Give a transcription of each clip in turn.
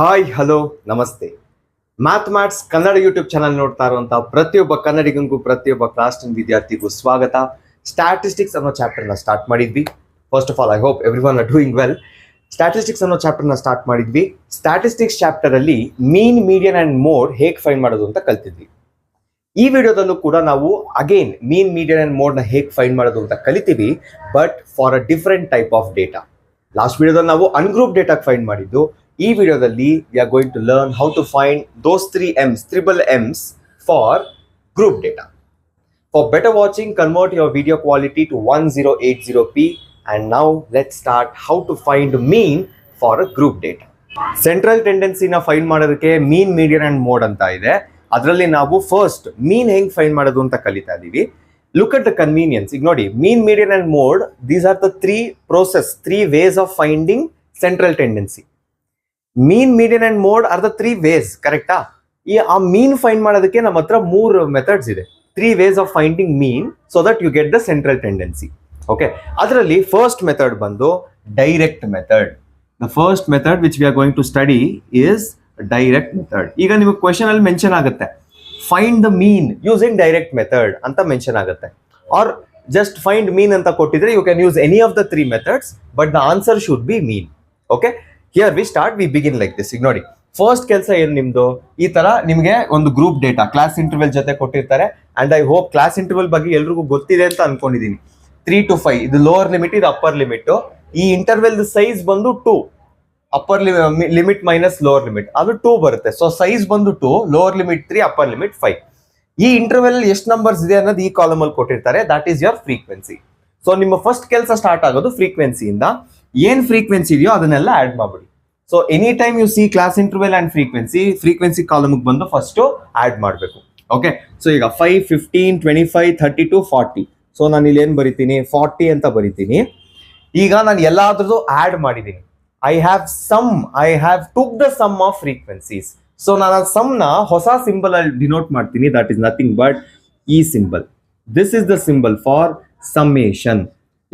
Hi, hello, ನಮಸ್ತೆ. Math mats Kannada YouTube channel ನೋಡ್ತಾ ಇರುವಂತಹ ಪ್ರತಿಯೊಬ್ಬ ಕನ್ನಡಿಗಂಗೂ ಪ್ರತಿಯೊಬ್ಬ ಕ್ಲಾಸ್ ಟೆನ್ ವಿದ್ಯಾರ್ಥಿಗೂ ಸ್ವಾಗತ. ಸ್ಟ್ಯಾಟಿಸ್ಟಿಕ್ಸ್ ಅನ್ನೋ ಚಾಪ್ಟರ್ನ ಸ್ಟಾರ್ಟ್ ಮಾಡಿದ್ವಿ. First of all I hope every one are doing well statistics ಅನ್ನೋ ಚಾಪ್ಟರ್ನ ಸ್ಟಾರ್ಟ್ ಮಾಡಿದ್ವಿ. ಸ್ಟ್ಯಾಟಿಸ್ಟಿಕ್ಸ್ ಚಾಪ್ಟರ್ ಅಲ್ಲಿ ಮೀನ್ ಮೀಡಿಯನ್ ಅಂಡ್ ಮೋಡ್ ಹೇಗೆ ಫೈಂಡ್ ಮಾಡೋದು ಅಂತ ಕಲ್ತಿದ್ವಿ. ಈ ವಿಡಿಯೋದಲ್ಲೂ ಕೂಡ ನಾವು ಅಗೇನ್ ಮೀನ್ ಮೀಡಿಯನ್ ಅಂಡ್ ಮೋಡ್ನ ಹೇಗೆ ಫೈಂಡ್ ಮಾಡೋದು ಅಂತ ಕಲಿತೀವಿ but for a different type of data last ವಿಡಿಯೋದಲ್ಲಿ ನಾವು ಅನ್ಗ್ರೂಪ್ ಡೇಟಾ ಫೈಂಡ್ ಮಾಡಿದ್ದು ಈ ವಿಡಿಯೋದಲ್ಲಿ we are going to learn how to find those three Ms triple Ms for group data for better watching convert your video quality to one zero eight zero P and now let start how to find mean for a group data central ಟೆಂಡೆನ್ಸಿನ find ಮಾಡೋದಕ್ಕೆ mean median and mode ಅಂತ ಇದೆ. ಅದರಲ್ಲಿ ನಾವು first ಮೀನ್ ಹೆಂಗೆ find ಮಾಡೋದು ಅಂತ ಕಲಿತಾ ಇದ್ದೀವಿ ಲುಕ್ ಅಟ್ ದ ಕನ್ವೀನಿಯನ್ಸ್ ಈಗ ನೋಡಿ mean median and mode these are the three process three ways of finding central tendency mean median and mode are the three ways ಕರೆಕ್ಟಾ ಈ ಆ ಮೀನ್ ಫೈಂಡ್ ಮಾಡೋದಕ್ಕೆ ನಮ್ಮ ಹತ್ರ ಮೂರು ಮೆಥಡ್ಸ್ ಇದೆ. Three ways of finding mean so that you get the central tendency okay ಅದರಲ್ಲಿ first method ಬಂದು direct method the first method which we are going to study is direct method ಈಗ ನಿಮಗೆ question ಅಲ್ಲಿ mention ಆಗುತ್ತೆ. Find the mean using direct method ಅಂತ mention ಆಗುತ್ತೆ. Or just find mean ಅಂತ ಕೊಟ್ಟಿದ್ರೆ you can use any of the three methods but the answer should be mean okay here we start we begin like this ಈಗ ನೋಡಿ first ಕೆಲಸ ಏನು ನಿಮ್ದು? ಈ ತರ ನಿಮಗೆ ಒಂದು ಗ್ರೂಪ್ ಡೇಟಾ ಕ್ಲಾಸ್ ಇಂಟರ್ವೆಲ್ ಜೊತೆ ಕೊಟ್ಟಿರ್ತಾರೆ. And I hope class interval ಬಗ್ಗೆ ಎಲ್ರಿಗೂ ಗೊತ್ತಿದೆ ಅಂತ ಅನ್ಕೊಂಡಿದೀನಿ. ತ್ರೀ ಟು ಫೈವ್ ಇದು ಲೋವರ್ ಲಿಮಿಟ್ ಇದು ಅಪ್ಪರ್ ಲಿಮಿಟ್ ಈ ಇಂಟರ್ವೆಲ್ ಸೈಜ್ ಬಂದು two upper limit minus lower limit ಅದು ಟೂ ಬರುತ್ತೆ. ಸೊ ಸೈಜ್ ಬಂದು two lower limit three upper limit five ಈ ಇಂಟರ್ವೆಲ್ ಎಷ್ಟು ನಂಬರ್ಸ್ ಇದೆ ಅನ್ನೋದು ಈ ಕಾಲಮಲ್ಲಿ ಕೊಟ್ಟಿರ್ತಾರೆ. That is your frequency so ನಿಮ್ಮ ಫಸ್ಟ್ ಕೆಲಸ ಸ್ಟಾರ್ಟ್ ಆಗೋದು ಫ್ರೀಕ್ವೆನ್ಸಿಯಿಂದ ಏನ್ ಫ್ರೀಕ್ವೆನ್ಸಿ ಇದೆಯೋ ಅದನ್ನೆಲ್ಲ ಆಡ್ ಮಾಡ್ಬಿಡಿ. So any time you see class interval and frequency frequency ಕಾಲಮ್ಗೆ ಬಂದು ಫಸ್ಟ್ ಆಡ್ ಮಾಡಬೇಕು. ಓಕೆ ಸೊ ಈಗ five fifteen twenty five thirty to forty so ನಾನು ಇಲ್ಲಿ ಏನು ಬರಿತೀನಿ? ಫಾರ್ಟಿ ಅಂತ ಬರಿತೀನಿ. ಈಗ ನಾನು ಎಲ್ಲಾದ್ರದ್ದು ಆಡ್ ಮಾಡಿದ್ದೀನಿ I have sum I have took the sum of frequencies so ನಾನು ಆ ಸಮ್ನ ಹೊಸ ಸಿಂಬಲ್ ಅಲ್ಲಿ ಡಿನೋಟ್ ಮಾಡ್ತೀನಿ. ದಟ್ ಇಸ್ ನಥಿಂಗ್ ಬಟ್ ಈ symbol this is the symbol for summation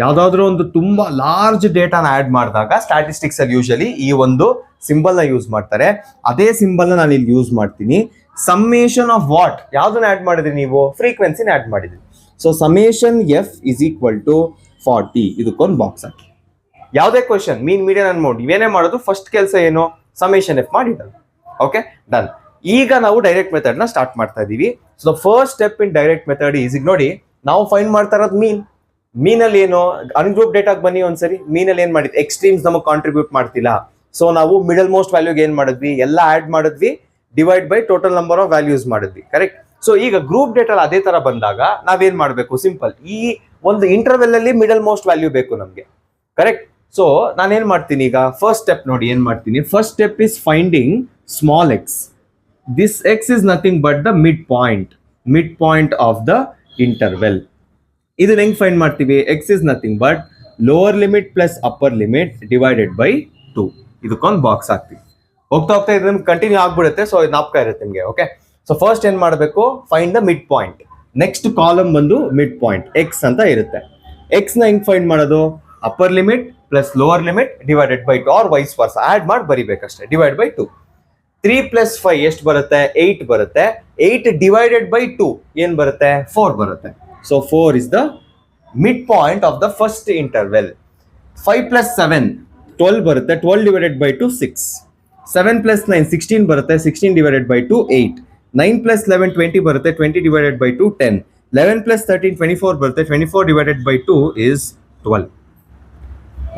ಯಾವ್ದಾದ್ರು ಒಂದು ತುಂಬಾ ಲಾರ್ಜ್ ಡೇಟಾನ ಆಡ್ ಮಾಡಿದಾಗ ಸ್ಟಾಟಿಸ್ಟಿಕ್ಸ್ ಅಲ್ಲಿ ಯೂಶಲಿ ಈ ಒಂದು ಸಿಂಬಲ್ನ ಯೂಸ್ ಮಾಡ್ತಾರೆ. ಅದೇ ಸಿಂಬಲ್ ನಾನು ಇಲ್ಲಿ ಯೂಸ್ ಮಾಡ್ತೀನಿ. ಸಮ್ಮೇಷನ್ ಆಫ್ ವಾಟ್ ಯಾವ್ದನ್ನ ಆಡ್ ಮಾಡಿದ್ರಿ ನೀವು? ಫ್ರೀಕ್ವೆನ್ಸಿನ ಆಡ್ ಮಾಡಿದ್ರಿ. So summation f is equal to forty ಇದಕ್ಕೊಂದು ಬಾಕ್ಸ್ ಹಾಕಿ. ಯಾವುದೇ ಕ್ವಶನ್ ಮೀನ್ ಮೀಡಿಯನ್ ಅನ್ಮೌಂಟ್ ಇವೇನೇ ಮಾಡೋದು ಫಸ್ಟ್ ಕೆಲಸ ಏನು? ಸಮೇಷನ್ ಎಫ್ ಮಾಡಿಡೋದು ಓಕೆ ಡನ್ ಈಗ ನಾವು ಡೈರೆಕ್ಟ್ ಮೆಥಡ್ನ ಸ್ಟಾರ್ಟ್ ಮಾಡ್ತಾ ಇದೀವಿ. So first step in direct method is ಈಗ ನೋಡಿ, ನಾವು ಫೈನ್ ಮಾಡ್ತಾ ಇರೋದು ಮೀನ್ ಮೀನಲ್ಲಿ ಏನು ಅನ್ಗ್ರೂಪ್ ಡೇಟಾಗೆ ಬನ್ನಿ ಒಂದ್ಸರಿ, ಮೀನಲ್ಲಿ ಏನ್ ಮಾಡಿದ್ವಿ? ಎಕ್ಸ್ಟ್ರೀಮ್ಸ್ ನಮಗೆ ಕಾಂಟ್ರಿಬ್ಯೂಟ್ ಮಾಡ್ತಿಲ್ಲ. ಸೊ ನಾವು ಮಿಡಲ್ ಮೋಸ್ಟ್ ವ್ಯಾಲ್ಯೂಗೆ ಏನ್ ಮಾಡಿದ್ವಿ? ಎಲ್ಲ ಆಡ್ ಮಾಡಿದ್ವಿ divide by total number of values ಮಾಡಿದ್ವಿ ಕರೆಕ್ಟ್ ಸೊ ಈಗ ಗ್ರೂಪ್ ಡೇಟಲ್ ಅದೇ ತರ ಬಂದಾಗ ನಾವೇನ್ ಮಾಡಬೇಕು? ಸಿಂಪಲ್ ಈ ಒಂದು ಇಂಟರ್ವೆಲ್ ಅಲ್ಲಿ ಮಿಡಲ್ ಮೋಸ್ಟ್ ವ್ಯಾಲ್ಯೂ ಬೇಕು ನಮಗೆ ಕರೆಕ್ಟ್ ಸೊ ನಾನೇನ್ ಮಾಡ್ತೀನಿ ಈಗ? ಫಸ್ಟ್ ಸ್ಟೆಪ್ ನೋಡಿ ಏನ್ ಮಾಡ್ತೀನಿ? First step is finding small x this x is nothing but the mid point mid point of the interval ಇದನ್ನ ಹೆಂಗ್ ಫೈಂಡ್ ಮಾಡ್ತೀವಿ? X is nothing but lower limit plus upper limit divided by two ಇದಕ್ಕೊಂದು box ಹಾಕ್ತೀವಿ. ಹೋಗ್ತಾ ಹೋಗ್ತಾ ಇದನ್ನ continue ಆಗ್ಬಿಡುತ್ತೆ so ನಾಪ್ಕ ಇರುತ್ತೆ ನಿಮಗೆ ಓಕೆ ಸೊ ಫಸ್ಟ್ ಏನ್ ಮಾಡಬೇಕು? Find the mid point next column ಬಂದು ಮಿಡ್ ಪಾಯಿಂಟ್ ಎಕ್ಸ್ ಅಂತ ಇರುತ್ತೆ. ಎಕ್ಸ್ನ ಹೆಂಗ್ ಫೈಂಡ್ ಮಾಡೋದು? Upper limit plus lower limit divided by two or vice versa add ಮಾಡಿ ಬರಿಬೇಕಷ್ಟೇ. Divide by two three plus five ಎಷ್ಟು ಬರುತ್ತೆ? ಏಟ್ ಬರುತ್ತೆ. ಏಟ್ ಡಿವೈಡೆಡ್ ಬೈ ಟು ಏನ್ ಬರುತ್ತೆ? ಫೋರ್ ಬರುತ್ತೆ. So four is the mid point of the first interval five plus seven twelve ಬರುತ್ತೆ. Twelve divided by two six seven plus nine sixteen ಬರುತ್ತೆ. Sixteen divided by two eight nine plus eleven twenty ಬರುತ್ತೆ. Twenty divided by two ten eleven plus thirteen twenty four ಬರುತ್ತೆ. Twenty four divided by two is twelve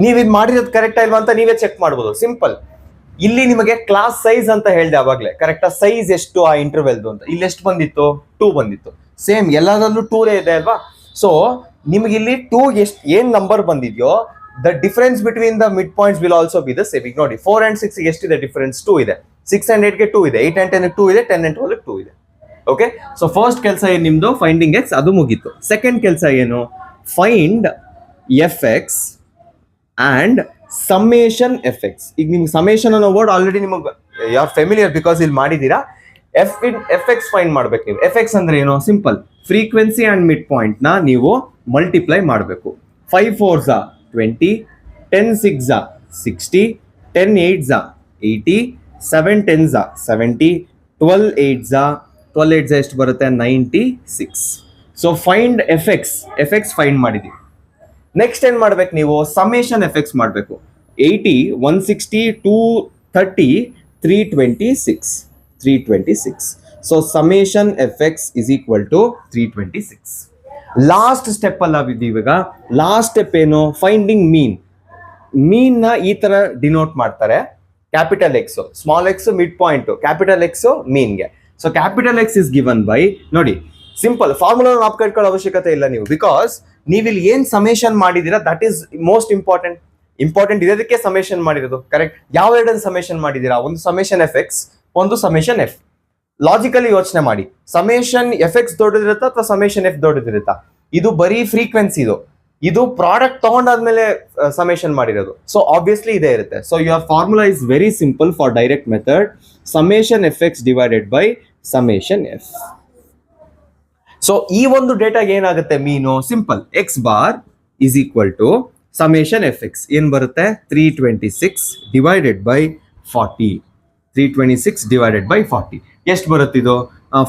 ನೀವು ಇದು ಮಾಡಿರೋದು correct ಇಲ್ವಾ ಅಂತ ನೀವೇ check ಮಾಡ್ಬೋದು. ಸಿಂಪಲ್ ಇಲ್ಲಿ ನಿಮಗೆ ಕ್ಲಾಸ್ ಸೈಜ್ ಅಂತ ಹೇಳ್ದೆ ಅವಾಗಲೇ ಕರೆಕ್ಟಾ ಸೈಜ್ ಎಷ್ಟು ಆ ಇಂಟರ್ವೆಲ್ದು ಅಂತ. ಇಲ್ಲಿ ಎಷ್ಟು ಬಂದಿತ್ತು? ಟೂ ಬಂದಿತ್ತು. ಸೇಮ್ ಎಲ್ಲದರಲ್ಲೂ ಟೂರೇ ಇದೆ ಅಲ್ವಾ? ಸೊ ನಿಮ್ಗೆ ಇಲ್ಲಿ ಟೂ ಎಷ್ಟು, ಏನು number ಬಂದಿದೆಯೋ the difference between the mid points will also be the same ಈಗ ನೋಡಿ ಫೋರ್ ಅಂಡ್ ಸಿಕ್ಸ್ ಎಷ್ಟಿದೆ ಡಿಫರೆನ್ಸ್ ಟೂ ಇದೆ. ಸಿಕ್ಸ್ ಅಂಡ್ ಏಟ್ಗೆ ಟೂ ಇದೆ. ಏಟ್ ಅಂಡ್ ಟೆನ್ ಟೂ ಇದೆ. ಟೆನ್ ಅಂಡ್ ಟ್ವೆಲ್ ಟೂ ಇದೆ. ಓಕೆ ಸೊ ಫಸ್ಟ್ ಕೆಲಸ ಏನು ನಿಮ್ಮದು ಫೈಂಡಿಂಗ್ ಎಕ್ಸ್ ಅದು ಮುಗೀತು. ಸೆಕೆಂಡ್ ಕೆಲಸ ಏನು? Find f x and summation f x ಈಗ ನಿಮ್ಗೆ ಸಮೇಷನ್ ಅನ್ನೋ ವರ್ಡ್ ಆಲ್ರೆಡಿ ನಿಮಗೆ ಯಾರ್ ಫೆಮಿಲಿಯರ್ ಬಿಕಾಸ್ ಇಲ್ಲಿ ಮಾಡಿದ್ದೀರಾ? F in f x find ಮಾಡ್ಬೇಕು ನೀವು. ಎಫ್ ಎಕ್ಸ್ ಅಂದ್ರೆ ಏನು? ಸಿಂಪಲ್ ಫ್ರೀಕ್ವೆನ್ಸಿ ಅಂಡ್ ಮಿಡ್ ಪಾಯಿಂಟ್ನ ನೀವು ಮಲ್ಟಿಪ್ಲೈ ಮಾಡಬೇಕು. Five four twenty ten six sixty ten eight eighty seven tens are seventy twelve eights are twelve eights are ಎಷ್ಟು ಬರುತ್ತೆ? Ninety six so find f x f x find ಮಾಡಿದ್ದೀವಿ. Next ಏನ್ ಮಾಡ್ಬೇಕು ನೀವು? Summation x ಮಾಡಬೇಕು. Eighty one sixty two thirty three twenty six three twenty six so summation equal to equal to three twenty six last step ಅಲ್ಲ ಇವಾಗ. Last step ಏನು? Finding mean ಮೀನ್ನ ಈ ತರ ಡಿನೋಟ್ ಮಾಡ್ತಾರೆ. Capital X small x mid point capital X ಮೀನ್ಗೆ so capital X is given by ನೋಡಿ simple formula ನಾಪ್ ಕಟ್ಕೊಳ್ಳೋ ಅವಶ್ಯಕತೆ ಇಲ್ಲ ನೀವು. ಬಿಕಾಸ್ ನೀವು ಇಲ್ಲಿ ಏನ್ ಸಮೇಷನ್ ಮಾಡಿದೀರಾ that is most important important ಇರೋದಕ್ಕೆ ಸಮೇಷನ್ ಮಾಡಿರೋದು ಕರೆಕ್ಟ್ ಯಾವ ಎರಡನ್ನು ಸಮೇಷನ್ ಮಾಡಿದೀರಾ ಒಂದು ಸಮೇಷನ್ ಎಫ್ ಎಕ್ಸ್ ಒಂದು ಸಮೇಷನ್ ಎಫ್ ಲಾಜಿಕಲಿ ಯೋಚನೆ ಮಾಡಿ. ಸಮೇಷನ್ ಎಫ್ ಎಕ್ಸ್ ದೊಡ್ಡದಿರುತ್ತಾ ಅಥವಾ ಸಮೇಷನ್ ಎಫ್ ದೊಡ್ಡದಿರುತ್ತಾ? ಇದು ಬರೀ ಫ್ರೀಕ್ವೆನ್ಸಿ ಇದು. ಇದು ಪ್ರಾಡಕ್ಟ್ ತಗೊಂಡಾದ್ಮೇಲೆ ಸಮೇಷನ್ ಮಾಡಿರೋದು. ಸೊ ಆಬ್ವಿಯಸ್ಲಿ ಇದೇ ಇರುತ್ತೆ. So your formula is very simple for direct method summation f x divided by summation f so ಈ ಒಂದು ಡೇಟಾಗೆ ಏನಾಗುತ್ತೆ mean? Simple x bar is equal to summation f x ಏನ್ ಬರುತ್ತೆ? Three twenty six divided by forty three twenty six divided by forty ಎಷ್ಟು ಬರುತ್ತೆ ಇದು?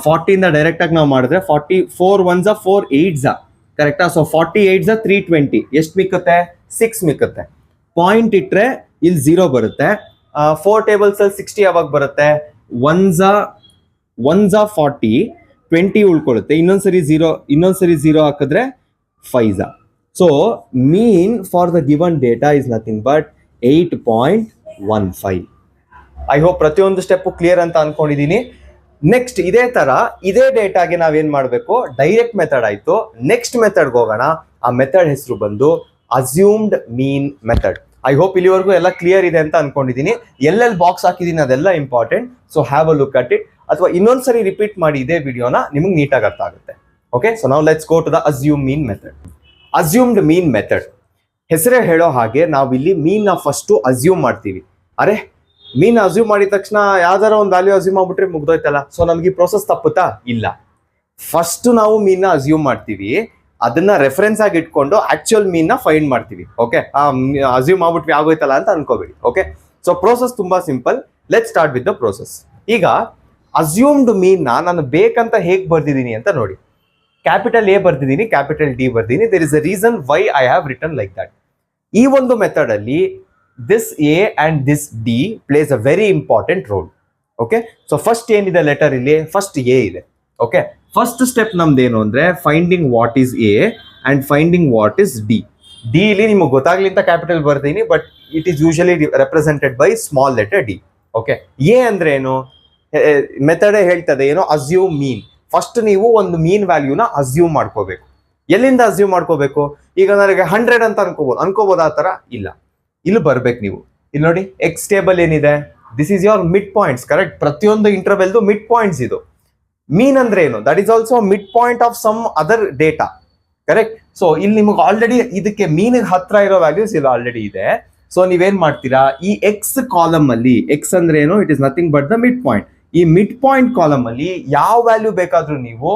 ಫಾರ್ಟಿಯಿಂದ ಡೈರೆಕ್ಟ್ ಆಗಿ ನಾವು ಮಾಡಿದ್ರೆ forty four once four eights ಕರೆಕ್ಟಾ so forty eights three twenty ಎಷ್ಟು ಮಿಕ್ಕುತ್ತೆ? ಸಿಕ್ಸ್ ಮಿಕ್ಕುತ್ತೆ. ಪಾಯಿಂಟ್ ಇಟ್ಟರೆ ಇಲ್ಲಿ ಝೀರೋ ಬರುತ್ತೆ. ಫೋರ್ ಟೇಬಲ್ಸ್ ಅಲ್ಲಿ ಸಿಕ್ಸ್ಟಿ ಯಾವಾಗ ಬರುತ್ತೆ? ಒನ್ಸ ಒನ್ಸ ಫಾರ್ಟಿ ಟ್ವೆಂಟಿ ಉಳ್ಕೊಳ್ಳುತ್ತೆ. ಇನ್ನೊಂದ್ಸರಿ ಝೀರೋ ಇನ್ನೊಂದ್ಸರಿ ಝೀರೋ ಹಾಕಿದ್ರೆ fives so. Mean for the given data is nothing but eight point one five I hope ಪ್ರತಿಯೊಂದು ಸ್ಟೆಪ್ ಕ್ಲಿಯರ್ ಅಂತ ಅನ್ಕೊಂಡಿದೀನಿ. ನೆಕ್ಸ್ಟ್ ಇದೇ ತರ, ಇದೇ ಡೇಟಾಗೆ ನಾವೇನ್ ಮಾಡಬೇಕು? ಡೈರೆಕ್ಟ್ ಮೆಥಡ್ ಆಯ್ತು. ನೆಕ್ಸ್ಟ್ ಮೆಥಡ್ಗೆ ಹೋಗೋಣ. ಆ ಮೆಥಡ್ ಹೆಸರು ಬಂದು assumed mean method I hope ಇಲ್ಲಿವರೆಗೂ ಎಲ್ಲ ಕ್ಲಿಯರ್ ಇದೆ ಅಂತ ಅನ್ಕೊಂಡಿದೀನಿ. ಎಲ್ಲೆಲ್ಲಿ ಬಾಕ್ಸ್ ಹಾಕಿದೀನಿ ಅದೆಲ್ಲ important so have a look at it ಅಥವಾ ಇನ್ನೊಂದ್ಸರಿ ರಿಪೀಟ್ ಮಾಡಿ ಇದೇ ವಿಡಿಯೋನ ನಿಮಗೆ ನೀಟಾಗಿ ಅರ್ಥ ಆಗುತ್ತೆ. ಓಕೆ ಸೊ ನಾವು let's go to the assume mean method assumed mean method ಹೆಸರೇ ಹೇಳೋ ಹಾಗೆ ನಾವು ಇಲ್ಲಿ ಮೀನ್ನ ಫಸ್ಟು ಅಸ್ಯೂಮ್ ಮಾಡ್ತೀವಿ. ಅರೆ ಮೀನ್ ಅಸ್ಯೂಮ್ ಮಾಡಿದ ತಕ್ಷಣ ಯಾವ್ದಾರ ಒಂದು ವ್ಯಾಲ್ಯೂ ಅಸ್ಯೂಮ್ ಆಗ್ಬಿಟ್ರೆ ಮುಗ್ದೋಯ್ತಲ್ಲ? ಸೊ ನಮ್ಗೆ ಈ ಪ್ರೋಸೆಸ್ ತಪ್ಪುತ್ತಾ ಇಲ್ಲ. ಫಸ್ಟ್ ನಾವು ಮೀನ್ನ ಅಸ್ಯೂಮ್ ಮಾಡ್ತೀವಿ. ಅದನ್ನ ರೆಫರೆನ್ಸ್ ಆಗಿ ಇಟ್ಕೊಂಡು ಆಕ್ಚುಯಲ್ ಮೀನ್ನ ಫೈಂಡ್ ಮಾಡ್ತೀವಿ. ಓಕೆ ಅಸ್ಯೂಮ್ ಆಗ್ಬಿಟ್ವಿ ಆಗೋಯ್ತಲ್ಲ ಅಂತ ಅನ್ಕೋಬೇಡಿ. ಓಕೆ ಸೊ ಪ್ರೋಸೆಸ್ ತುಂಬಾ simple let start with the process ಈಗ ಅಸ್ಯೂಮ್ಡ್ ಮೀನ್ನ ನಾನು ಬೇಕಂತ ಹೇಗೆ ಬರ್ದಿದ್ದೀನಿ ಅಂತ ನೋಡಿ. ಕ್ಯಾಪಿಟಲ್ ಎ ಬರ್ದಿದ್ದೀನಿ capital D ಬರ್ದಿದ್ದೀನಿ. There is a reason why I have return like that ಈ ಒಂದು ಮೆಥಡ್ ಅಲ್ಲಿ this A and this D plays a very important role okay so first ಏನಿದೆ? ಲೆಟರ್ ಇಲ್ಲಿ ಫಸ್ಟ್ ಎ ಇದೆ. Okay first step ನಮ್ದು ಏನು ಅಂದರೆ finding what is A and finding what is D D ಇಲ್ಲಿ ನಿಮಗೆ ಗೊತ್ತಾಗ್ಲಿ ಅಂತ ಕ್ಯಾಪಿಟಲ್ ಬರ್ತೀನಿ but it is usually represented by small letter D okay A ಅಂದ್ರೆ ಏನು? ಮೆಥಡೇ ಹೇಳ್ತದೆ, ಏನೋ ಅಸ್ಯೂಮ್ ಮೀನ್ ಫಸ್ಟ್ ನೀವು ಒಂದು ಮೀನ್ ವ್ಯಾಲ್ಯೂನ ಅಸ್ಯೂಮ್ ಮಾಡ್ಕೋಬೇಕು. ಎಲ್ಲಿಂದ ಅಸ್ಯೂಮ್ ಮಾಡ್ಕೋಬೇಕು? ಈಗ ನನಗೆ ಹಂಡ್ರೆಡ್ ಅಂತ ಅನ್ಕೋಬೋದು. ಅನ್ಕೋಬೋದು ಆ ಥರ ಇಲ್ಲ. ಇಲ್ಲಿ ಬರ್ಬೇಕು ನೀವು. ಇಲ್ಲಿ ನೋಡಿ ಎಕ್ಸ್ ಟೇಬಲ್ ಏನಿದೆ? This is your mid points correct ಪ್ರತಿಯೊಂದು ಇಂಟರ್ವೆಲ್ದು ಮಿಡ್ ಪಾಯಿಂಟ್ಸ್ ಇದು. ಮೀನ್ ಅಂದ್ರೆ ಏನು? That is also mid point of some other data correct so ಇಲ್ಲಿ ನಿಮಗೆ ಆಲ್ರೆಡಿ ಇದಕ್ಕೆ ಮೀನಿಗೆ ಹತ್ರ ಇರೋ ವ್ಯಾಲ್ಯೂಸ್ ಇಲ್ಲಿ ಆಲ್ರೆಡಿ ಇದೆ. ಸೊ ನೀವೇನ್ ಮಾಡ್ತೀರಾ? ಈ ಎಕ್ಸ್ ಕಾಲಮ್ ಅಲ್ಲಿ ಎಕ್ಸ್ ಅಂದ್ರೆ ಏನು? It is nothing but the mid point ಈ ಮಿಡ್ ಪಾಯಿಂಟ್ ಕಾಲಮ್ ಅಲ್ಲಿ ಯಾವ ವ್ಯಾಲ್ಯೂ ಬೇಕಾದ್ರೂ ನೀವು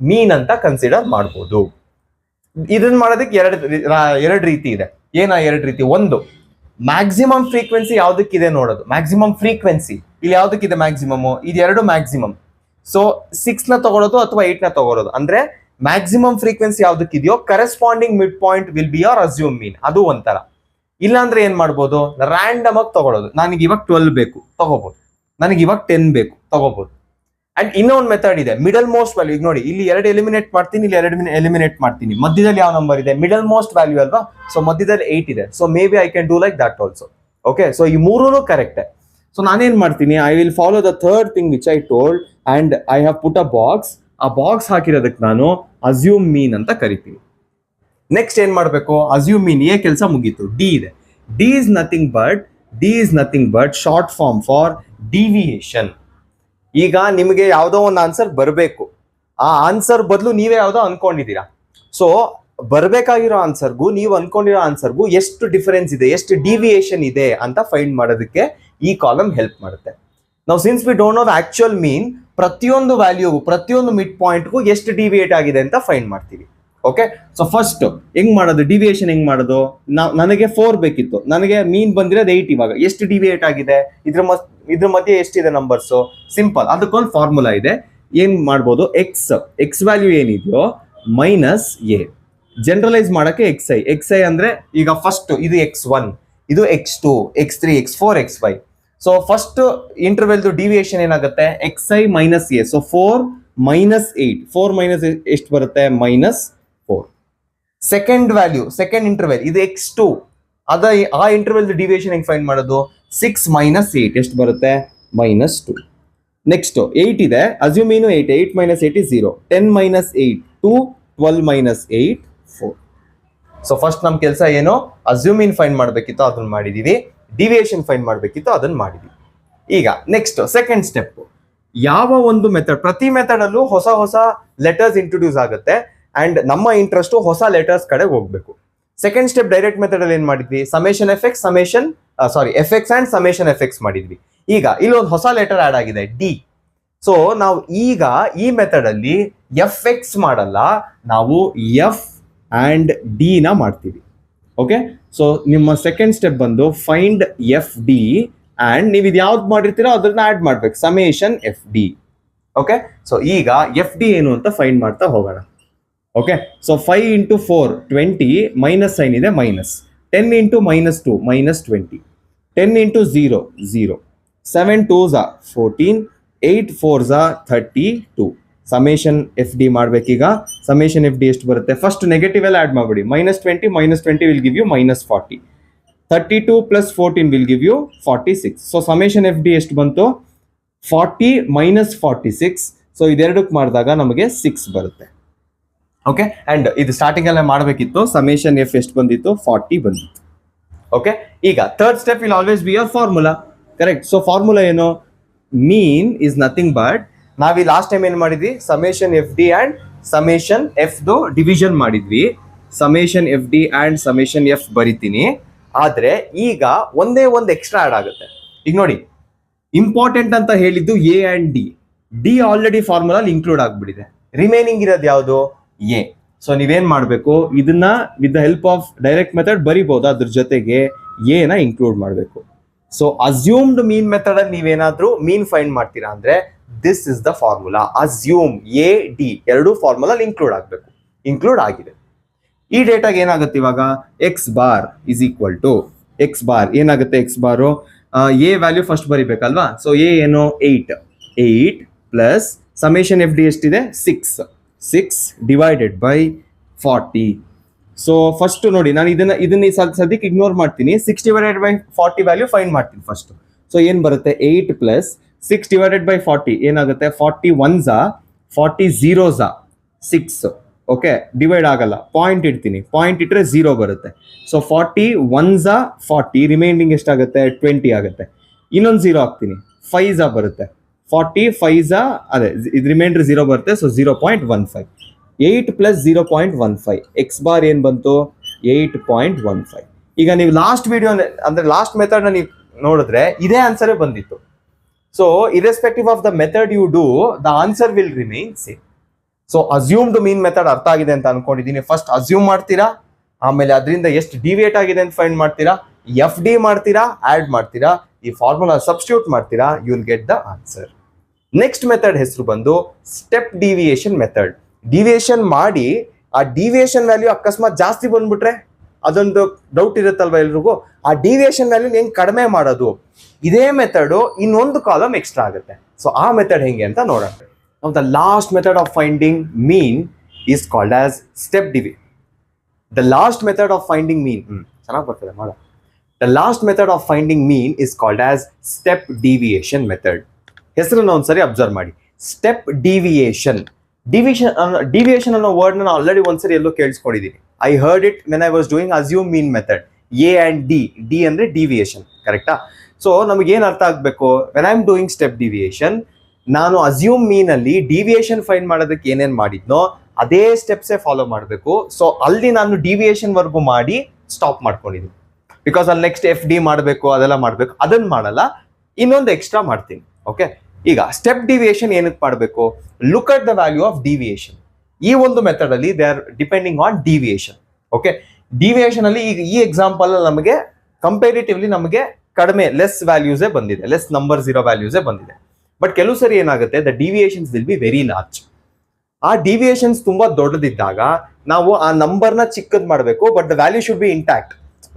ಮೀನ್ ಅಂತ ಕನ್ಸಿಡರ್ ಮಾಡ್ಬೋದು. ಇದನ್ನ ಮಾಡೋದಕ್ಕೆ ಎರಡು ಎರಡು ರೀತಿ ಇದೆ. ಏನ ಎರಡು ರೀತಿ? ಒಂದು ಮ್ಯಾಕ್ಸಿಮಮ್ ಫ್ರೀಕ್ವೆನ್ಸಿ ಯಾವ್ದಕ್ಕಿದೆ ನೋಡೋದು? ಮ್ಯಾಕ್ಸಿಮಮ್ ಫ್ರೀಕ್ವೆನ್ಸಿ ಇಲ್ಲಿ ಯಾವ್ದಕ್ಕಿದೆ ಮ್ಯಾಕ್ಸಿಮಮ್ ಇದು ಎರಡು ಮ್ಯಾಕ್ಸಿಮಮ್ ಸೊ ಸಿಕ್ಸ್ನ ತಗೊಳ್ಳೋದು ಅಥವಾ ಏಟ್ನ ತಗೊಳ್ಳೋದು ಅಂದ್ರೆ maximum frequency ಯಾವ್ದಕ್ಕಿದೆಯೋ corresponding mid point will be our assume mean ಅದು ಒಂಥರ. ಇಲ್ಲಾಂದ್ರೆ ಏನ್ ಮಾಡ್ಬೋದು? ರ್ಯಾಂಡಮ್ ಆಗಿ ತಗೊಳ್ಳೋದು ನನಗೆ ಇವಾಗ ಟ್ವೆಲ್ ಬೇಕು. ತಗೋಬಹುದು ನನಗೆ ಇವಾಗ ಟೆನ್ ಬೇಕು. ತಗೋಬಹುದು ಅಂಡ್ ಇನ್ನೊಂದು ಮೆಥಡ್ ಇದೆ. ಮಿಡಲ್ ಮೋಸ್ಟ್ ವ್ಯಾಲ್ಯೂ ಈಗ ನೋಡಿ, ಇಲ್ಲಿ ಎರಡು ಎಲಿಮಿನೇಟ್ ಮಾಡ್ತೀನಿ, ಇಲ್ಲಿ ಎರಡು ಎಲಿಮಿನೇಟ್ ಮಾಡ್ತೀನಿ. ಮಧ್ಯದಲ್ಲಿ ಯಾವ ನಂಬರ್ ಇದೆ? ಮಿಡಲ್ ಮೋಸ್ಟ್ ವ್ಯಾಲ್ಯೂ ಅಲ್ವಾ? ಸೊ ಮಧ್ಯದಲ್ಲಿ ಏಟ್ ಇದೆ. So may be I can do like that also okay so ಈ ಮೂರೂ ಕರೆಕ್ಟ್ ಸೊ ನಾನೇನ್ ಮಾಡ್ತೀನಿ? I will follow the third thing which I told and I have put a box ಆ box ಹಾಕಿರೋದಕ್ಕೆ ನಾನು assume ಮೀನ್ ಅಂತ ಕರಿತೀನಿ. ನೆಕ್ಸ್ಟ್ ಏನ್ ಮಾಡಬೇಕು? ಅಸ್ಯೂಮ್ ಮೀನ್ ಎ ಕೆಲಸ ಮುಗೀತು. ಡಿ ಇದೆ. D is nothing but D is nothing but short form for deviation ಈಗ ನಿಮಗೆ ಯಾವುದೋ ಒಂದು ಆನ್ಸರ್ ಬರಬೇಕು. ಆ ಆನ್ಸರ್ ಬದಲು ನೀವೇ ಯಾವುದೋ ಅನ್ಕೊಂಡಿದ್ದೀರಾ. ಸೊ ಬರಬೇಕಾಗಿರೋ ಆನ್ಸರ್ಗೂ ನೀವು ಅನ್ಕೊಂಡಿರೋ ಆನ್ಸರ್ಗೂ ಎಷ್ಟು ಡಿಫರೆನ್ಸ್ ಇದೆ, ಎಷ್ಟು ಡಿವಿಯೇಷನ್ ಇದೆ ಅಂತ ಫೈಂಡ್ ಮಾಡೋದಕ್ಕೆ ಈ ಕಾಲಮ್ ಹೆಲ್ಪ್ ಮಾಡುತ್ತೆ. ನಾವು since we don't know the actual mean ಪ್ರತಿಯೊಂದು ವ್ಯಾಲ್ಯೂಗೂ ಪ್ರತಿಯೊಂದು ಮಿಡ್ ಪಾಯಿಂಟ್ಗೂ ಎಷ್ಟು ಡಿವಿಯೇಟ್ ಆಗಿದೆ ಅಂತ ಫೈಂಡ್ ಮಾಡ್ತೀವಿ. ಓಕೆ ಸೊ ಫಸ್ಟ್ ಹೆಂಗ್ ಮಾಡೋದು? ಡಿವಿಯೇಷನ್ ಹೆಂಗ್ ಮಾಡೋದು? ನನಗೆ ಫೋರ್ ಬೇಕಿತ್ತು. ನನಗೆ ಮೀನ್ ಬಂದಿರೋದು ಏಟ್ ಇವಾಗ. ಎಷ್ಟು ಡಿವಿಯೇಟ್ ಆಗಿದೆ? ಇದ್ರ ಮಸ್ ಇದ್ರ ಮಧ್ಯೆ ಎಷ್ಟಿದೆ ನಂಬರ್ಸ್ ಸಿಂಪಲ್ ಅದಕ್ಕೊಂದು ಫಾರ್ಮುಲಾ ಇದೆ. ಏನ್ ಮಾಡ್ಬೋದು? ಎಕ್ಸ್ ಎಕ್ಸ್ ವ್ಯಾಲ್ಯೂ ಏನಿದೆಯೋ? ಮೈನಸ್ ಎ ಜನರಲೈಸ್ ಮಾಡಕ್ಕೆ ಎಕ್ಸ್ ಐ ಎಕ್ಸ್ ಐ ಅಂದ್ರೆ ಈಗ ಫಸ್ಟ್ ಇದು ಎಕ್ಸ್ ಒನ್ ಇದು X two X three X four X five so first ಇಂಟರ್ವೆಲ್ದು deviation ಏನಾಗುತ್ತೆ? X I minus A so four minus eight four minus ಎಷ್ಟು ಬರುತ್ತೆ? Minus four second value second interval ಇದು X two ಅದ ಆ interval deviation ಹೆಂಗ್ find ಮಾಡೋದು? Six minus eight ಎಷ್ಟು ಬರುತ್ತೆ? ಮೈನಸ್ ಟು ನೆಕ್ಸ್ಟ್ ಏಯ್ಟ್ ಇದೆ. Assume mean eight eight minus eight is zero ten minus eight two twelve minus eight four so first ನಮ್ಮ ಕೆಲಸ ಏನು? ಅಸ್ಯೂಮಿನ್ ಫೈಂಡ್ ಮಾಡಬೇಕಿತ್ತು ಅದನ್ನ ಮಾಡಿದೀವಿ. ಡಿವಿಯೇಷನ್ ಫೈಂಡ್ ಮಾಡಬೇಕಿತ್ತು ಅದನ್ನ ಮಾಡಿದೀವಿ. ಈಗ ನೆಕ್ಸ್ಟ್ ಸೆಕೆಂಡ್ ಸ್ಟೆಪ್ ಯಾವ ಒಂದು ಮೆಥಡ್ ಪ್ರತಿ ಮೆಥಡಲ್ಲೂ ಹೊಸ ಹೊಸ ಲೆಟರ್ಸ್ ಇಂಟ್ರೊಡ್ಯೂಸ್ ಆಗುತ್ತೆ. ಅಂಡ್ ನಮ್ಮ ಇಂಟ್ರೆಸ್ಟ್ ಹೊಸ ಲೆಟರ್ಸ್ ಕಡೆ ಹೋಗ್ಬೇಕು. ಸೆಕೆಂಡ್ ಸ್ಟೆಪ್ ಡೈರೆಕ್ಟ್ ಮೆಥಡ್ ಅಲ್ಲಿ ಏನ್ ಮಾಡಿದ್ವಿ? Summation f x summation sorry f x and summation f x ಮಾಡಿದ್ವಿ. ಈಗ ಇಲ್ಲೊಂದು ಹೊಸ ಲೆಟರ್ ಆಡ್ ಆಗಿದೆ ಡಿ ಸೊ ನಾವು ಈಗ ಈ ಮೆಥಡ್ ಅಲ್ಲಿ ಎಫ್ ಎಕ್ಸ್ ಮಾಡಲ್ಲ, ನಾವು ಎಫ್ ಅಂಡ್ ಡಿ ನ ಮಾಡ್ತೀವಿ. ಓಕೆ ಸೊ ನಿಮ್ಮ ಸೆಕೆಂಡ್ ಸ್ಟೆಪ್ ಬಂದು ಫೈಂಡ್ ಎಫ್ ಡಿ ಅಂಡ್ ನೀವು ಇದು ಯಾವ್ದು ಮಾಡಿರ್ತೀರೋ ಅದನ್ನ ಆಡ್ ಮಾಡ್ಬೇಕು. Summation F D okay so ಈಗ ಎಫ್ ಡಿ ಏನು ಅಂತ ಫೈಂಡ್ ಮಾಡ್ತಾ ಹೋಗೋಣ. Okay so five into four twenty minus sign ಇದೆ minus ten into minus two minus twenty ten into zero zero seven two Jha fourteen eight four Jha thirty two summation F D ಮಾಡಬೇಕೀಗ summation F D ಎಷ್ಟು ಬರುತ್ತೆ? First negative ಎಲ್ಲ add ಮಾಡ್ಬಿಡಿ. Minus twenty minus twenty will give you minus forty thirty two plus fourteen will give you forty six so summation F D ಎಷ್ಟು ಬಂತು? Forty minus forty six so ಇದೆರಡಕ್ಕೆ ಮಾಡಿದಾಗ ನಮಗೆ six ಬರುತ್ತೆ. Okay and ಇದು starting ಅಲ್ಲೇ ಮಾಡಬೇಕಿತ್ತು. Summation F ಎಷ್ಟು ಬಂದಿತ್ತು? ಫಾರ್ಟಿ ಬಂದಿತ್ತು. ಓಕೆ ಈಗ third step will always be your formula correct so formula ಏನು? ಮೀನ್ ಇಸ್ ನಥಿಂಗ್ ಬಟ್ ನಾವು ಲಾಸ್ಟ್ ಟೈಮ್ ಏನು ಮಾಡಿದ್ವಿ? Summation F D and summation ಎಫ್ದು division ಮಾಡಿದ್ವಿ. Summation F D and summation F ಬರಿತೀನಿ. ಆದರೆ ಈಗ ಒಂದೇ ಒಂದು ಎಕ್ಸ್ಟ್ರಾ ಆಡ್ ಆಗುತ್ತೆ. ಈಗ ನೋಡಿ ಇಂಪಾರ್ಟೆಂಟ್ ಅಂತ ಹೇಳಿದ್ದು A and D D already ಫಾರ್ಮುಲಲ್ಲಿ include ಆಗಿಬಿಟ್ಟಿದೆ. ರಿಮೈನಿಂಗ್ ಇರೋದು ಯಾವುದು? ಎ. ಸೊ ನೀವೇನ್ ಮಾಡಬೇಕು? ಇದನ್ನ with the help of direct method ಬರಿಬಹುದು ಅದ್ರ ಜೊತೆಗೆ ಎ ನ ಇನ್ಕ್ಲೂಡ್ ಮಾಡಬೇಕು. ಸೊ ಅಸ್ಯೂಮ್ಡ್ ಮೀನ್ ಮೆಥಡ್ ಅಲ್ಲಿ ನೀವೇನಾದ್ರೂ ಮೀನ್ ಫೈಂಡ್ ಮಾಡ್ತೀರಾ ಅಂದ್ರೆ this is the formula assume A D ಎರಡು ಫಾರ್ಮುಲಾ ಇನ್ಕ್ಲೂಡ್ ಆಗಬೇಕು. ಇನ್ಕ್ಲೂಡ್ ಆಗಿದೆ. ಈ ಡೇಟಾಗೆ ಏನಾಗುತ್ತೆ ಇವಾಗ? X bar is equal to X bar ಏನಾಗುತ್ತೆ X bar A value first ಬರಿಬೇಕಲ್ವಾ? So A ಏನು? Eight eight plus summation F D ಎಷ್ಟಿದೆ? Six six divided by forty so first ನೋಡಿ, ನಾನು ಇದನ್ನ ಇದನ್ನ ಸದ್ಯಕ್ಕೆ ಇಗ್ನೋರ್ ಮಾಡ್ತೀನಿ. Six divided by forty value find ಮಾಡ್ತೀನಿ ಫಸ್ಟ್ ಸೊ ಏನು ಬರುತ್ತೆ? Eight plus six divided by forty ಏನಾಗುತ್ತೆ? ಫಾರ್ಟಿ ಒನ್ಸಾ ಫಾರ್ಟಿ ಝೀರೋಸಾ ಸಿಕ್ಸ್ ಓಕೆ ಡಿವೈಡ್ ಆಗಲ್ಲ. ಪಾಯಿಂಟ್ ಇಡ್ತೀನಿ. ಪಾಯಿಂಟ್ ಇಟ್ಟರೆ ಝೀರೋ ಬರುತ್ತೆ. ಸೊ ಫಾರ್ಟಿ ಒನ್ಸಾ ಫಾರ್ಟಿ ರಿಮೈನಿಂಗ್ ಎಷ್ಟಾಗುತ್ತೆ? ಟ್ವೆಂಟಿ ಆಗುತ್ತೆ. ಇನ್ನೊಂದು ಝೀರೋ ಹಾಕ್ತೀನಿ. ಫೈಝಾ ಬರುತ್ತೆ. ಫಾರ್ಟಿ ಫೈಝಾ ಅದೇ ಇದು ರಿಮೈಂಡರ್ ಝೀರೋ ಬರುತ್ತೆ so zero point one five eight plus zero point one five x bar ಏನು ಬಂತು? ಏಯ್ಟ್ ಪಾಯಿಂಟ್ ಒನ್ ಫೈವ್ ಈಗ ನೀವು ಲಾಸ್ಟ್ ವಿಡಿಯೋ ಅಂದ್ರೆ ಲಾಸ್ಟ್ ಮೆಥಡ್ನ ನೀವು ನೋಡಿದ್ರೆ ಇದೇ ಆನ್ಸರೇ ಬಂದಿತ್ತು. So irrespective of the method you do the answer will remain same so assumed mean method ಅರ್ಥ ಆಗಿದೆ ಅಂತ ಅನ್ಕೊಂಡಿದ್ದೀನಿ. ಫಸ್ಟ್ ಅಸ್ಯೂಮ್ ಮಾಡ್ತೀರಾ? ಆಮೇಲೆ ಅದರಿಂದ ಎಷ್ಟು ಡಿವಿಯೇಟ್ ಆಗಿದೆ ಅಂತ ಫೈಂಡ್ ಮಾಡ್ತೀರಾ? ಎಫ್ ಡಿ ಮಾಡ್ತೀರಾ? ಆಡ್ ಮಾಡ್ತೀರಾ? ಈ ಫಾರ್ಮುಲಾ ಸಬ್ಸ್ಟಿಟ್ಯೂಟ್ ಮಾಡ್ತೀರಾ? You will get the answer next method ಹೆಸರು ಬಂದು ಸ್ಟೆಪ್ ಡಿವಿಯೇಷನ್ ಮೆಥಡ್ ಡಿವಿಯೇಷನ್ ಮಾಡಿ ಆ ಡಿವಿಯೇಷನ್ ವ್ಯಾಲ್ಯೂ ಅಕಸ್ಮಾತ್ ಜಾಸ್ತಿ ಬಂದ್ಬಿಟ್ರೆ ಅದೊಂದು ಡೌಟ್ ಇರುತ್ತಲ್ವ ಎಲ್ರಿಗೂ? ಆ ಡಿವಿಯೇಷನ್ ವ್ಯಾಲ್ಯೂ ಹೆಂಗ್ ಕಡಿಮೆ ಮಾಡೋದು? ಇದೇ ಮೆಥಡ್ ಇನ್ನೊಂದು ಕಾಲಮ್ ಎಕ್ಸ್ಟ್ರಾ ಆಗುತ್ತೆ. ಸೊ ಆ ಮೆಥಡ್ ಹೆಂಗೆ ಅಂತ ನೋಡೋಣ. The last method of finding mean is called as step D V the last method of finding mean ಚೆನ್ನಾಗಿ ಬರ್ತದೆ ಮಾಡ the last method of finding mean is called as step deviation method ಹೆಸರನ್ನ ಒಂದ್ಸರಿ observe ಮಾಡಿ. Step deviation division deviation ಅನ್ನೋ word ನಾನು already ಒಂದ್ಸರಿ ಎಲ್ಲೋ ಕೇಳಿಸ್ಕೊಂಡಿದ್ದೀನಿ I heard it when I was doing assume mean method A and D D ಅಂದ್ರೆ deviation ಕರೆಕ್ಟಾ so ನಮಗೆ ಏನ್ ಅರ್ಥ ಆಗಬೇಕು? When I am doing step deviation ನಾನು ಅಸ್ಯೂಮ್ ಮೀನ್ ಅಲ್ಲಿ ಡಿವಿಯೇಷನ್ ಫೈನ್ ಮಾಡೋದಕ್ಕೆ ಏನೇನು ಮಾಡಿದ್ನೋ, ಅದೇ ಸ್ಟೆಪ್ಸೇ ಫಾಲೋ ಮಾಡಬೇಕು. ಸೊ ಅಲ್ಲಿ ನಾನು ಡಿವಿಯೇಷನ್ ವರ್ಗು ಮಾಡಿ ಸ್ಟಾಪ್ ಮಾಡ್ಕೊಂಡಿದ್ದೀನಿ. ಬಿಕಾಸ್ ಅಲ್ಲಿ ನೆಕ್ಸ್ಟ್ ಎಫ್ ಡಿ ಮಾಡಬೇಕು, ಅದೆಲ್ಲ ಮಾಡಬೇಕು. ಅದನ್ನ ಮಾಡಲ್ಲ, ಇನ್ನೊಂದು ಎಕ್ಸ್ಟ್ರಾ ಮಾಡ್ತೀನಿ ಓಕೆ ಈಗ ಸ್ಟೆಪ್ ಡಿವಿಯೇಷನ್ ಏನಕ್ಕೆ ಮಾಡಬೇಕು? Look at the value of deviation ಈ ಒಂದು ಮೆಥಡ್ ಅಲ್ಲಿ they are depending on deviation okay deviation ಅಲ್ಲಿ ಈಗ ಈ ಎಕ್ಸಾಂಪಲ್ ನಮಗೆ ಕಂಪೇರಿಟಿವ್ಲಿ ನಮಗೆ ಕಡಿಮೆ ಲೆಸ್ ವ್ಯಾಲ್ಯೂಸೇ ಬಂದಿದೆ. ಲೆಸ್ ನಂಬರ್ ಇರೋ ವ್ಯಾಲ್ಯೂಸೇ ಬಂದಿದೆ. ಬಟ್ ಕೆಲವು ಸರಿ ಏನಾಗುತ್ತೆ? The deviations will be very large ಆ ಡಿವಿಯೇಷನ್ಸ್ ತುಂಬಾ ದೊಡ್ಡದಿದ್ದಾಗ ನಾವು ಆ ನಂಬರ್ನ ಚಿಕ್ಕದ್ ಮಾಡಬೇಕು but the value should be intact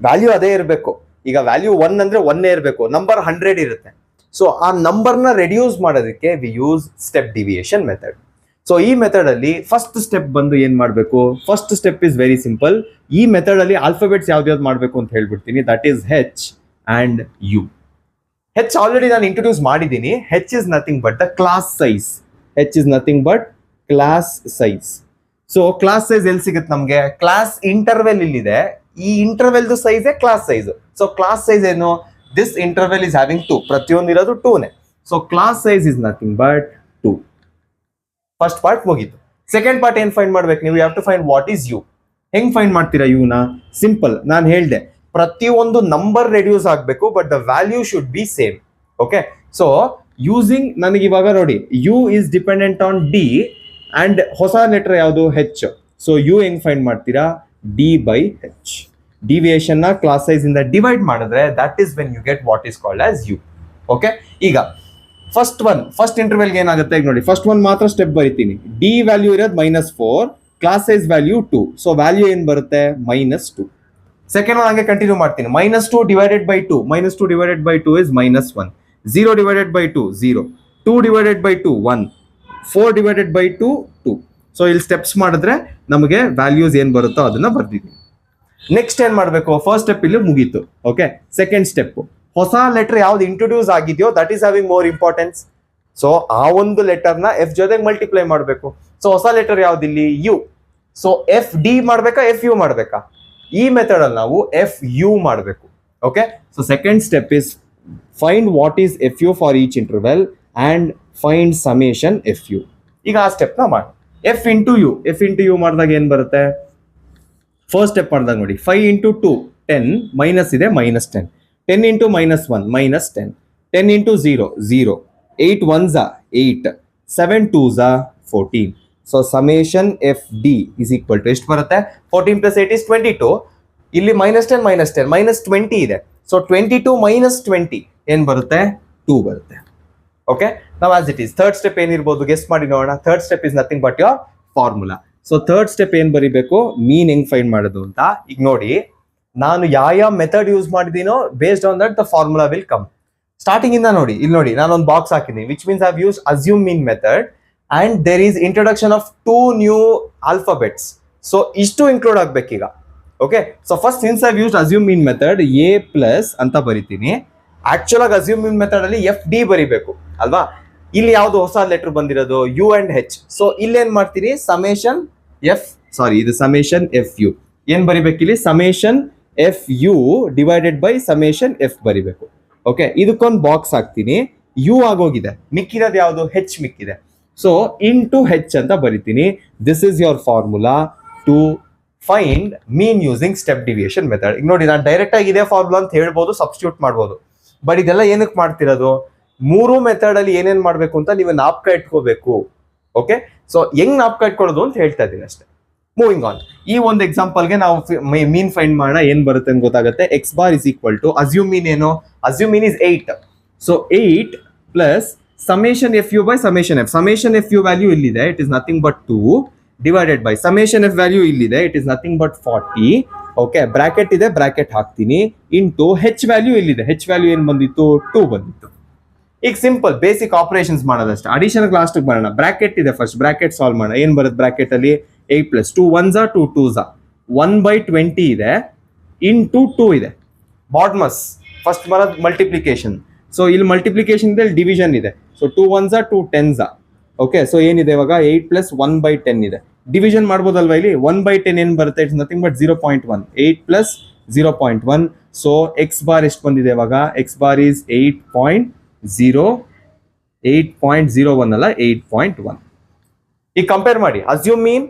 value ಅದೇ ಇರಬೇಕು. ಈಗ ವ್ಯಾಲ್ಯೂ ಒನ್ ಅಂದ್ರೆ ಒನ್ನೇ ಇರಬೇಕು. ನಂಬರ್ ಹಂಡ್ರೆಡ್ ಇರುತ್ತೆ. ಸೊ ಆ ನಂಬರ್ನ ರೆಡ್ಯೂಸ್ ಮಾಡೋದಕ್ಕೆ we use step deviation method so ಈ ಮೆಥಡ್ ಅಲ್ಲಿ ಫಸ್ಟ್ ಸ್ಟೆಪ್ ಬಂದು ಏನ್ ಮಾಡಬೇಕು? First step is very simple ಈ ಮೆಥಡ್ ಅಲ್ಲಿ ಆಲ್ಫಾಬೆಟ್ಸ್ ಯಾವ್ದು ಮಾಡಬೇಕು ಅಂತ ಹೇಳ್ಬಿಡ್ತೀನಿ. That is H and U H already ನಾನು ಇಂಟ್ರೊಡ್ಯೂಸ್ ಮಾಡಿದ್ದೀನಿ. H is nothing but the class size H is nothing but class size so class size ಎಲ್ಲಿ ಸಿಗುತ್ತೆ ನಮಗೆ? ಕ್ಲಾಸ್ ಇಂಟರ್ವೆಲ್ ಇಲ್ಲಿದೆ. ಈ ಇಂಟರ್ವೆಲ್ದು size class size so class size ಏನು? This interval is having two ಪ್ರತಿಯೊಂದು ಇರೋದು ನೇ. So class size is nothing but two first part ಮುಗೀತು. ಸೆಕೆಂಡ್ ಪಾರ್ಟ್ ಏನ್ ಫೈಂಡ್ ಮಾಡ್ಬೇಕು ನೀವು? Have to find what is U ಹೆಂಗ್ ಫೈಂಡ್ ಮಾಡ್ತೀರಾ ಯುನ ಸಿಂಪಲ್ ನಾನು ಹೇಳ್ದೆ. ಪ್ರತಿಯೊಂದು ನಂಬರ್ ರೆಡ್ಯೂಸ್ ಆಗಬೇಕು but the value should be same okay so using ನನಗೆ ಇವಾಗ ನೋಡಿ. U is dependent on D and ಹೊಸ ಲೆಟರ್ ಯಾವುದು? ಹೆಚ್ ಸೊ ಯು ಹೆಂಗ್ ಫೈಂಡ್ ಮಾಡ್ತೀರಾ? ಡಿ ಬೈ ಹೆಚ್ ಡಿವಿಯೇಷನ್ನ ಕ್ಲಾಸ್ ಸೈಜ್ ಇಂದ ಡಿವೈಡ್ ಮಾಡಿದ್ರೆ that is when you get what is called as U okay ಈಗ ಫಸ್ಟ್ ಒನ್ ಫಸ್ಟ್ ಇಂಟರ್ವೆಲ್ಗೆ ಏನಾಗುತ್ತೆ? ಈಗ ನೋಡಿ ಫಸ್ಟ್ ಒನ್ ಮಾತ್ರ ಸ್ಟೆಪ್ ಬರಿತೀನಿ. ಡಿ ವ್ಯಾಲ್ಯೂ ಇರೋದು minus four class size value two so value ಏನ್ ಬರುತ್ತೆ? ಮೈನಸ್ ಟು ಸೆಕೆಂಡ್ ಒನ್ ಹಂಗೆ ಕಂಟಿನ್ಯೂ ಮಾಡ್ತೀನಿ. Minus two divided by two minus two divided by two is minus one zero divided by two zero two divided by two one four divided by two two so ಇಲ್ಲಿ steps ಮಾಡಿದ್ರೆ ನಮಗೆ values ಏನ್ ಬರುತ್ತೋ ಅದನ್ನ ಬರ್ದಿದ್ದೀನಿ. Next ಏನ್ ಮಾಡಬೇಕು? First step ಇಲ್ಲಿ ಮುಗೀತು. ಓಕೆ ಸೆಕೆಂಡ್ ಸ್ಟೆಪ್ ಹೊಸ ಲೆಟರ್ ಯಾವ್ದು ಇಂಟ್ರೊಡ್ಯೂಸ್ ಆಗಿದೆಯೋ that is having more importance so ಆ ಒಂದು ಲೆಟರ್ನ ಎಫ್ ಜೊತೆಗೆ ಮಲ್ಟಿಪ್ಲೈ ಮಾಡಬೇಕು. ಸೊ ಹೊಸ ಲೆಟರ್ ಯಾವ್ದಿಲ್ಲಿ ಯು ಸೊ ಎಫ್ ಡಿ ಮಾಡ್ಬೇಕಾ ಎಫ್ ಯು ಮಾಡ್ಬೇಕಾ? ಈ ಮೆಥಡ್ ಅಲ್ಲಿ ನಾವು ಎಫ್ ಯು ಮಾಡಬೇಕು. Okay so second step is find what is F U for each interval and find summation F U ಈಗ ಆ ಸ್ಟೆಪ್ನ ಮಾಡಿ. F into U F into U ಮಾಡಿದಾಗ ಏನ್ ಬರುತ್ತೆ? ಫಸ್ಟ್ ಸ್ಟೆಪ್ ಮಾಡಿದಾಗ ನೋಡಿ five into two ten minus ಇದೆ minus ten ten into minus one minus ten ten into zero zero eight one Jha eight seven two Jha fourteen so summation F D is equal to ಎಷ್ಟು ಬರುತ್ತೆ? Fourteen plus eight is twenty two ಇಲ್ಲಿ minus ten minus ten minus twenty ಇದೆ. So twenty two minus twenty ಏನು ಬರುತ್ತೆ? Two ಬರುತ್ತೆ. Okay ನಾವು as it is third step ಏನಿರ್ಬೋದು? Guess ಮಾಡಿ ನೋಡೋಣ. Third step is nothing but your formula so third step ಏನ್ ಬರಿಬೇಕು? ಮೀನ್ ಹೆಂಗ್ ಫೈಂಡ್ ಮಾಡೋದು ಅಂತ. ಈಗ ನೋಡಿ, ನಾನು ಯಾವ ಯಾವ method use ಮಾಡಿದೀನೋ based on that the formula will come starting ಇಂದ ನೋಡಿ, ಇಲ್ಲಿ ನೋಡಿ ನಾನು ಒಂದು ಬಾಕ್ಸ್ ಹಾಕಿದ್ದೀನಿ which means I've use assume mean method and there is introduction of two new alphabets so ಇಷ್ಟು include ಆಗ್ಬೇಕೀಗ. Okay so first since I've use assume mean method A plus ಅಂತ ಬರಿತೀನಿ. ಆಕ್ಚುಲ್ ಆಗಿ ಅಸ್ಯೂಮ್ ಮೀನ್ ಮೆಥಡ್ ಅಲ್ಲಿ F D ಬರಿಬೇಕು, ಅಲ್ವಾ? ಇಲ್ಲಿ ಯಾವ್ದು ಹೊಸ ಲೆಟರ್ ಬಂದಿರೋದು? ಯು ಅಂಡ್ ಹೆಚ್ ಸೊ ಇಲ್ಲೇನ್ ಮಾಡ್ತೀನಿ ಸಮೇಶನ್ ಎಫ್ ಸಾರಿ ಇದು ಸಮೇಶನ್ ಎಫ್ ಯು ಏನ್ ಬರಿಬೇಕು ಇಲ್ಲಿ? Summation F U divided by summation F ಬರಿಬೇಕು. ಓಕೆ ಇದಕ್ಕೊಂದು ಬಾಕ್ಸ್ ಹಾಕ್ತೀನಿ. ಯು ಆಗೋಗಿದೆ. ಮಿಕ್ಕಿರೋದು ಯಾವುದು? ಹೆಚ್ ಮಿಕ್ಕಿದೆ. ಸೊ ಇನ್ ಟು ಹೆಚ್ ಅಂತ ಬರಿತೀನಿ. This is your formula to find mean using step deviation method ಈಗ ನೋಡಿ, ನಾನು ಡೈರೆಕ್ಟ್ ಆಗಿ ಇದೇ ಫಾರ್ಮುಲಾ ಅಂತ ಹೇಳ್ಬೋದು ಸಬ್ಸ್ಟಿಟ್ಯೂಟ್ ಮಾಡ್ಬೋದು. ಬಟ್ ಇದೆಲ್ಲ ಏನಕ್ಕೆ ಮಾಡ್ತಿರೋದು? ಮೂರು ಮೆಥಡ್ ಅಲ್ಲಿ ಏನೇನ್ ಮಾಡ್ಬೇಕು ಅಂತ ನೀವು ನಾಪ್ಕ ಇಟ್ಕೋಬೇಕು. ಓಕೆ ಸೊ ಹೆಂಗ್ ನಾಪ್ಕ ಇಟ್ಕೊಳ್ಳೋದು ಅಂತ ಹೇಳ್ತಾ ಇದ್ದೀನಿ ಅಷ್ಟೇ. ಮೂವಿಂಗ್ ಆನ್ ಈ ಒಂದು ಎಕ್ಸಾಂಪಲ್ಗೆ ನಾವು ಮೀನ್ ಫೈಂಡ್ ಮಾಡೋಣ, ಏನ್ ಬರುತ್ತೆ ಅಂತ ಗೊತ್ತಾಗುತ್ತೆ. X bar is equal to assume mean ಏನು? Assume mean is eight so eight plus summation F U by summation F summation F U value ಇಲ್ಲಿದೆ it is nothing but two divided by summation F value ಇಲ್ಲಿದೆ it is nothing but forty okay bracket ಇದೆ bracket ಹಾಕ್ತೀನಿ. Into ಹೆಚ್ value ಇಲ್ಲಿದೆ. ಹೆಚ್ value ಏನು ಬಂದಿತ್ತು? Two ಬಂದಿತ್ತು. ಈಗ simple basic operations ಮಾಡೋದಷ್ಟೇ ಅಡಿಷನ್ ಲಾಸ್ಟ್ ಮಾಡೋಣ ಬ್ರಾಕೆಟ್ ಇದೆ ಫಸ್ಟ್ ಬ್ರಾಕೆಟ್ ಸಾಲ್ವ್ ಮಾಡೋಣ. ಏನು ಬರುತ್ತೆ ಬ್ರಾಕೆಟ್ ಅಲ್ಲಿ? ಏಟ್ ಪ್ಲಸ್ ಟೂ ಒನ್ ಝಾ ಟೂ ಟೂ ಝಾ ಒನ್ ಬೈ ಟ್ವೆಂಟಿ ಇದೆ. ಇನ್ ಟು ಟೂ ಇದೆ. ಬಾಡ್ಮಸ್ ಫಸ್ಟ್ ಬರೋದು ಮಲ್ಟಿಪ್ಲಿಕೇಶನ್ ಸೊ ಇಲ್ಲಿ ಮಲ್ಟಿಪ್ಲಿಕೇಶನ್ ಇದೆ ಡಿವಿಷನ್ ಇದೆ. ಸೊ ಟೂ ಒನ್ ಝಾ ಟೂ ಟೆನ್ ಝಾ ಓಕೆ ಸೊ ಏನಿದೆ ಇವಾಗ? Eight plus one by ten ಇದೆ. ಡಿವಿಷನ್ ಮಾಡ್ಬೋದಲ್ವಾ ಇಲ್ಲಿ? ಒನ್ ಬೈ ಟೆನ್ ಏನು ಬರುತ್ತೆ? It's nothing but zero point one eight plus zero point one so X bar ಎಷ್ಟು ಬಂದಿದೆ ಇವಾಗ? X bar is eight point zero eight point zero one ಅಲ್ಲ eight point one. ಈಗ compare ಮಾಡಿ. Assume mean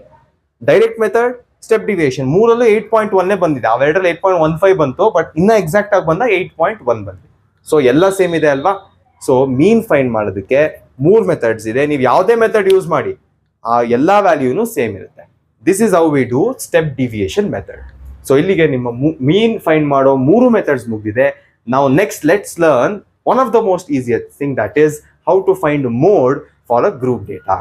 direct method step deviation ಮೂರಲ್ಲೂ eight point ಒನ್ನೇ ಬಂದಿದೆ. ಅವೆರಡರಲ್ಲಿ eight point one five ಬಂತು ಬಟ್ ಇನ್ನೂ ಎಕ್ಸಾಕ್ಟ್ ಆಗಿ ಬಂದ ಏಟ್ ಪಾಯಿಂಟ್ ಒನ್ ಬಂದಿದೆ ಸೊ ಎಲ್ಲ ಸೇಮ್ ಇದೆ ಅಲ್ವಾ? ಸೊ ಮೀನ್ ಫೈಂಡ್ ಮಾಡೋದಕ್ಕೆ ಮೂರು ಮೆಥಡ್ಸ್ ಇದೆ. ನೀವು ಯಾವುದೇ ಮೆಥಡ್ ಯೂಸ್ ಮಾಡಿ, ಆ ಎಲ್ಲ ವ್ಯಾಲ್ಯೂನು ಸೇಮ್ ಇರುತ್ತೆ. This is how we do step deviation method so ಇಲ್ಲಿಗೆ ನಿಮ್ಮ ಮೀನ್ ಫೈಂಡ್ ಮಾಡೋ ಮೂರು ಮೆಥಡ್ಸ್ ಮುಗಿದಿದೆ. ನಾವು next let's learn one of the most easiest thing that is how to find mode for a group data.